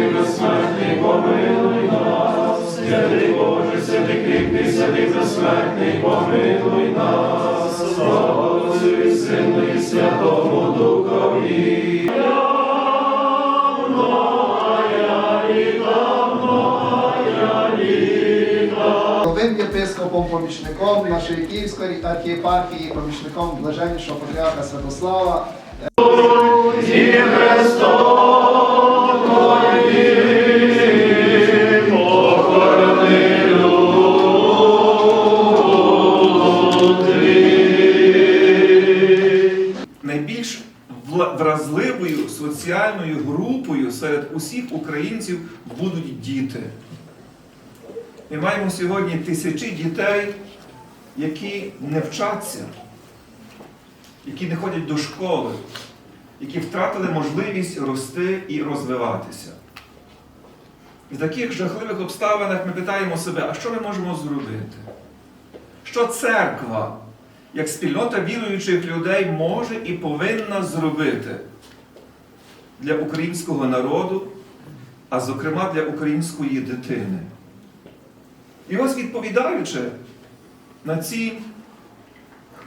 святий безсмертний, помилуй нас. Святий Боже, святий кріпкий, святий безсмертний, помилуй нас. Слава і Сину і Святому Духові. Новим єпископом, помічником нашої Київської архієпархії, помічником блаженнішого патріарха Святослава. найбільш соціальною групою серед усіх українців будуть діти. Ми маємо сьогодні тисячі дітей, які не вчаться, які не ходять до школи, які втратили можливість рости і розвиватися. В таких жахливих обставинах ми питаємо себе, а що ми можемо зробити? Що церква, як спільнота віруючих людей, може і повинна зробити для українського народу, а зокрема для української дитини? І ось відповідаючи на ці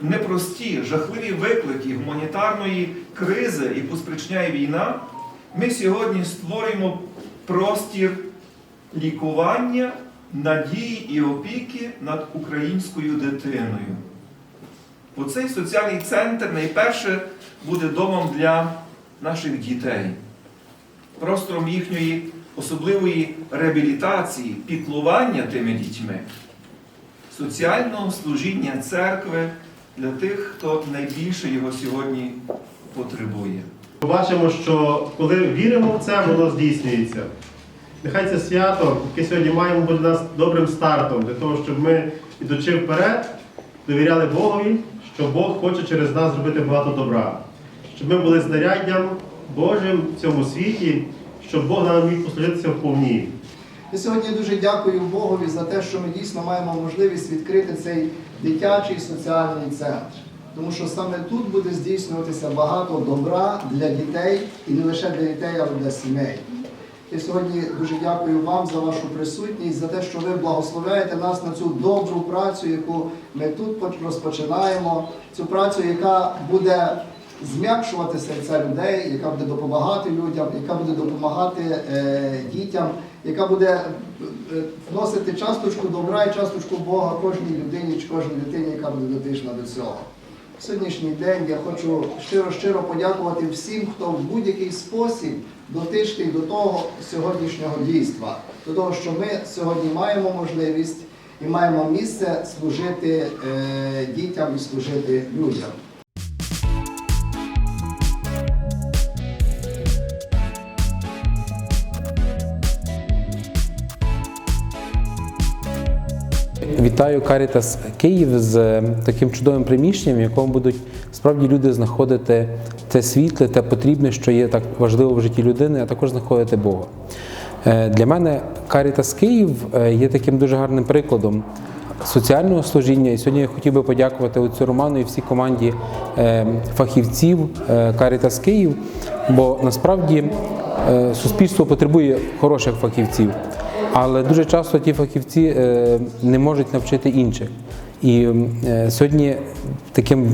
непрості, жахливі виклики гуманітарної кризи, яку спричиняє війна, ми сьогодні створюємо простір лікування, надії і опіки над українською дитиною. Оцей соціальний центр найперше буде домом для наших дітей, простором їхньої особливої реабілітації, піклування тими дітьми, соціального служіння церкви для тих, хто найбільше його сьогодні потребує. Ми бачимо, що коли віримо в це, воно здійснюється. Нехай це свято, яке сьогодні маємо, буде нас добрим стартом для того, щоб ми, ідучи вперед, довіряли Богові, що Бог хоче через нас зробити багато добра, щоб ми були знаряддям Божим в цьому світі, щоб Бог нам міг послужитися вповні. І сьогодні дуже дякую Богові за те, що ми дійсно маємо можливість відкрити цей дитячий соціальний центр. Тому що саме тут буде здійснюватися багато добра для дітей і не лише для дітей, але для сімей. Я сьогодні дуже дякую вам за вашу присутність, за те, що ви благословляєте нас на цю добру працю, яку ми тут розпочинаємо. Цю працю, яка буде зм'якшувати серця людей, яка буде допомагати людям, яка буде допомагати е, дітям, яка буде е, вносити часточку добра і часточку Бога кожній людині чи кожній дитині, яка буде дотична до цього. Сьогоднішній день я хочу щиро-щиро подякувати всім, хто в будь-який спосіб дотичний до того сьогоднішнього дійства, до того, що ми сьогодні маємо можливість і маємо місце служити е, дітям і служити людям. Вітаю Карітас Київ з е, таким чудовим приміщенням, в якому будуть справді люди знаходити те світле, те потрібне, що є так важливо в житті людини, а також знаходити Бога. Е, Для мене Карітас Київ е, є таким дуже гарним прикладом соціального служіння. І сьогодні я хотів би подякувати отцю Роману і всій команді фахівців Карітас Київ, бо насправді суспільство потребує хороших фахівців. Але дуже часто ті фахівці е, не можуть навчити інших. І е, сьогодні таким,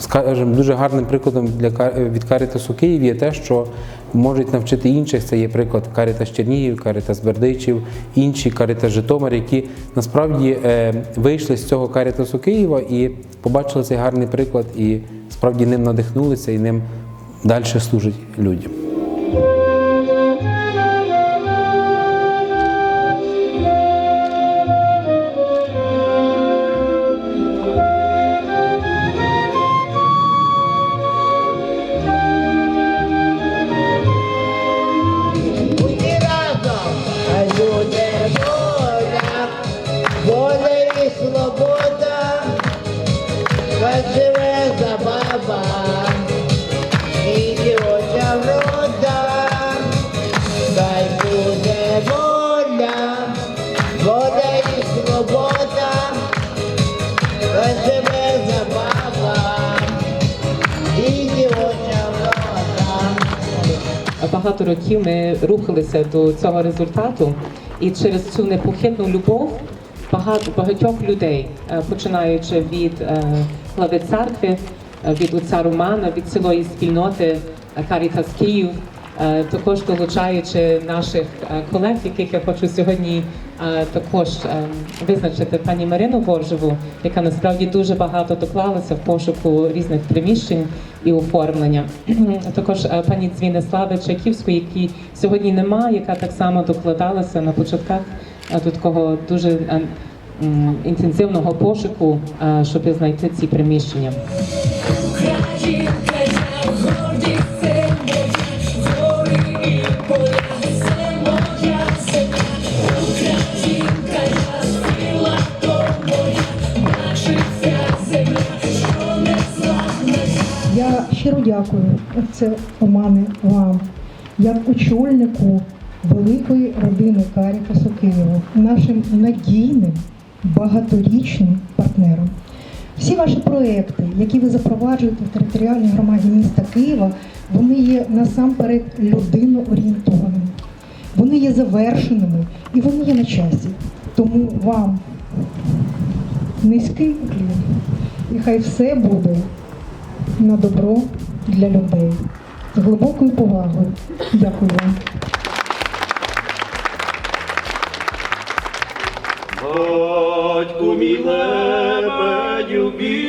скажімо, дуже гарним прикладом для Ка- від Карітасу Київ є те, що можуть навчити інших. Це є приклад Карітас Чернігів, Карітас Бердичів, інші Карітас Житомир, які насправді е, вийшли з цього Карітасу Києва і побачили цей гарний приклад, і справді ним надихнулися і ним далі служать людям. Багато років ми рухалися до цього результату, і через цю непохитну любов багато багатьох людей, е, починаючи від е, глави церкви, е, від отця Романа, від цілої спільноти Карітас Київ, також долучаючи наших колег, яких я хочу сьогодні також визначити. Пані Марину Воржеву, яка насправді дуже багато доклалася в пошуку різних приміщень і оформлення. Також е, пані Дзвінислави Чайківської, які сьогодні немає, яка так само докладалася на початках е, до такого дуже е, інтенсивного пошуку, е, щоб знайти ці приміщення. Дякую, це Омане, вам, як очільнику великої родини Карітасу Києву, нашим надійним багаторічним партнером. Всі ваші проекти, які ви запроваджуєте в територіальній громаді міста Києва, вони є насамперед людиноорієнтованими. Вони є завершеними і вони є на часі. Тому вам низький уклін. І хай все буде на добро для людей. З глибокою повагою. Дякую вам. Батьку мій лебедю білий,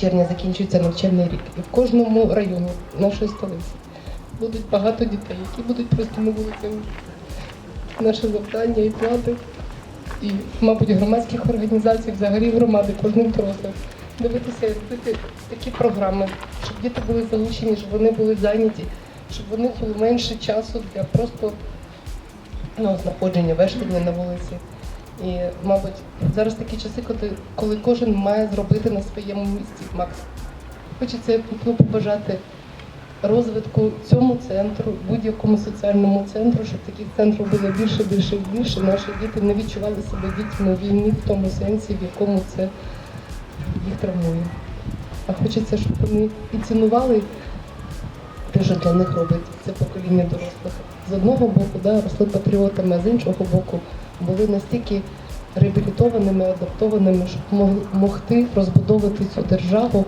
червня закінчується навчальний рік. І в кожному районі нашої столиці будуть багато дітей, які будуть простими вулицями. Наше завдання і плати, і, мабуть, громадських організацій, взагалі громади, кожним дорослим. Дивитися робити такі програми, щоб діти були залучені, щоб вони були зайняті, щоб вони було менше часу для просто ну, знаходження, вештання на вулиці. І, мабуть, зараз такі часи, коли, коли кожен має зробити на своєму місці макс. Хочеться ну, побажати розвитку цьому центру, будь-якому соціальному центру, щоб таких центрів було більше, більше і більше. Наші діти не відчували себе дітьми війни в тому сенсі, в якому це їх травмує. А хочеться, щоб вони і цінували те, що для них робить це покоління дорослих. З одного боку, да, росли патріотами, а з іншого боку, були настільки реабілітованими, адаптованими, щоб могти розбудовувати цю державу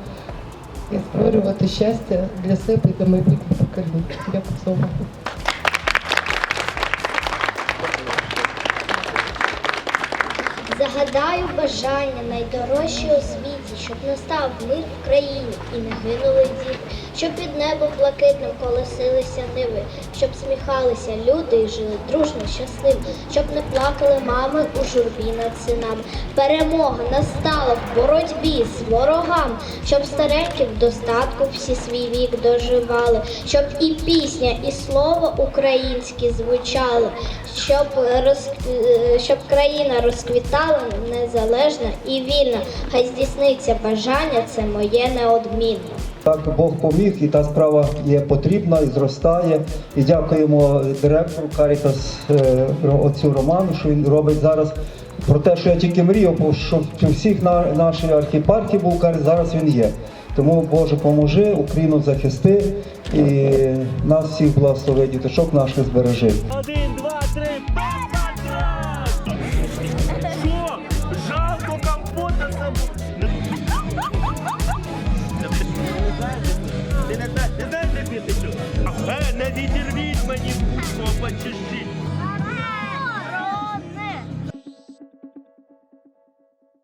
і створювати щастя для себе і для майбутніх поколінь. Дякую за увагу. Загадаю бажання найдорожчого у світі, щоб настав мир в країні і не гинули діти, щоб під небом блакитним колесилися ниви, щоб сміхалися люди і жили дружно, щасливо, щоб не плакали мами у журбі над синами. Перемога настала в боротьбі з ворогами, щоб старенькі в достатку всі свій вік доживали, щоб і пісня, і слово українське звучали, щоб, роз... е, щоб країна розквітала незалежна і вільна. Хай здійсниться бажання, це моє неодмінно. Так Бог поміг, і та справа є потрібна і зростає. І дякуємо директору Карітас е, отцю Роману, що він робить зараз. Про те, що я тільки мріяв, бо що у всіх на нашій архіпархії був Каріт, зараз він є. Тому Боже поможи, Україну захисти і нас всіх благослови, діточок наших збережи. Один, два, три,